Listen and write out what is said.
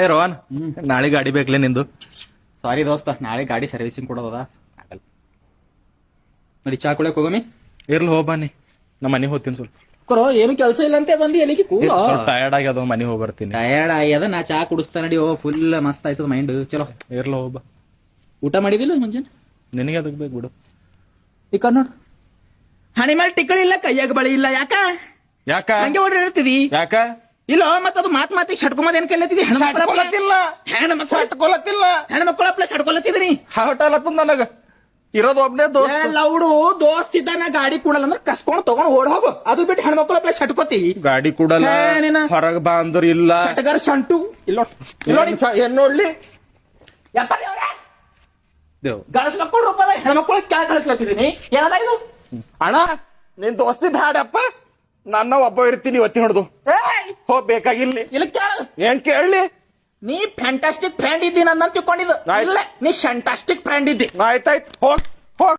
ಹೇ ರೋಹನ್ ನಾಳೆ ಗಾಡಿ ಬೇಕಲೇ ನಿಂದು? ಸಾರಿ ದೋಸ್ತ ನಾಳೆ ಗಾಡಿ ಸರ್ವಿಸಿಂಗ್ ಕೊಡೋದದ ಆಗಲ್ಲ. ನೋಡಿ ಚಾ ಕುಡಿಯಕ್ ಹೋಗಮಿ ಇರ್ಲಿ ಹೋಗ್ ಬನ್ನಿ. ನಮ್ಮ ಮನೆಗೆ ಹೋಗ್ತೀನಿ ಸ್ವಲ್ಪ. ಕೊರೋ ಏನು ಕೆಲಸ ಇಲ್ಲ ಅಂತ ಬಂದಿ ಎಲ್ಲಿಗೆ? ಕೂಲ ಸ್ವಲ್ಪ ಟಯರ್ಡ್ ಆಗ್ಯದ ಮನೆಗೆ ಹೋಗಿ ಬರ್ತೀನಿ. ಟಯರ್ಡ್ ಆಗ್ಯದ ನಾ ಚಾ ಕುಡಿಸ್ತಾ ನಡಿ ಓ ಫುಲ್ ಮಸ್ತ್ ಆಯ್ತದ ಮೈಂಡ್ ಚಲೋ. ಇರ್ಲಿ ಹೋಗ್ ಬಾ. ಊಟ ಮಾಡಿದಿಲ್ಲ ಮುಂಜಾನೆ? ನಿನಗೆ ಅದಕ್ಕೆ ಬೇಕು ಬಿಡು. ಈ ಕಣ್ಣು ನೋಡು. ಹಣಿ ಮೇಲೆ ಟಿಕ್ಕಳಿ ಇಲ್ಲ ಕೈಯಾಗ ಬಳಿ ಇಲ್ಲ ಯಾಕ? ಯಾಕ? ಹಂಗೆ ಓಡಿರ್ತೀವಿ ಯಾಕ? ಇಲ್ಲ ಮತ್ತ ಅದು ಮಾತ್ ಮಾತಿಗೆ ಶಟ್ಕೊಂಬದ್ ಏನ್ ಕಲ್ಲತ್ತಿದಿ? ಸಟ್ಕೊಳತಿಲ್ಲ. ಹೆಣ್ಮಕ್ಳು ಸಟ್ಕೊಳತಿಲ್ಲ ಹೆಣ್ಮಕ್ಳ ಅಪ್ಲೆ ಶಟ್ಕೊಲತ್ತಿದ್ರಿ ಹಾಟಲತ್ತದ ನನಗ. ಇರೋದು ಒಬ್ನೇ ದೋಸ್ತ. ಲೌಡು ದೋಸ್ತ್ ಇದ್ದ ನಾ ಗಾಡಿ ಕೂಡಲ್ಲ ಅಂದ್ರೆ ಕಸ್ಕೊಂಡ್ ತಗೊಂಡ್ ಓಡ್ ಹೋಗು. ಅದು ಬಿಟ್ಟು ಹೆಣ್ಮಕ್ಳ ಅಪ್ಲ ಷಟ್ಕೋತಿ ಗಾಡಿ ಕೂಡಲ್ಲ. ಏ, ಹೊರಗ್ ಬಾ ಅಂದ್ರ ಇಲ್ಲ. ಶಟಗಾರ ಶಂಟು. ಇಲ್ಲ ನೋಡಿ ಏನ್ ನೋಡ್ಲಿ ಯಪ್ಪ ದೇವ್ರೇ ದೇವ್ ಗಳಸ್ ಮಕ್ಕಳು ರೂಪಾಯಿ ಹೆಣ್ಮಕ್ಳು ಕ್ಯಾ ಕಳಿಸ್ಲತ್ತಿದೀನಿ ಏನದ ಇದು? ಅಣ್ಣ ನಿನ್ ದೋಸ್ತಿ ಬ್ಯಾಡಪ್ಪ ನನ್ನ ಒಬ್ಬ ಇರ್ತೀನಿ ಒತ್ತಿ ಹೊಡ್ದು. ಏಯ್! ಹೋಗ್ ಬೇಕಾಗಿಲ್ಲಿ ಇಲ್ಲ ಕೇಳ. ಏನ್ ಕೇಳಲಿ ನೀ ಫ್ಯಾಂಟಾಸ್ಟಿಕ್ ಫ್ರೆಂಡ್ ಇದ್ದೀನಿ ಅಂತ ತಿಳ್ಕೊಂಡಿದ್ದು. ಆಯ್ತು. ಇಲ್ಲ ನೀ ಶಂಟಾಸ್ಟಿಕ್ ಫ್ರೆಂಡ್ ಇದ್ದಿ. ಆಯ್ತಾಯ್ತು ಹೋಗ್ ಹೋಗ್.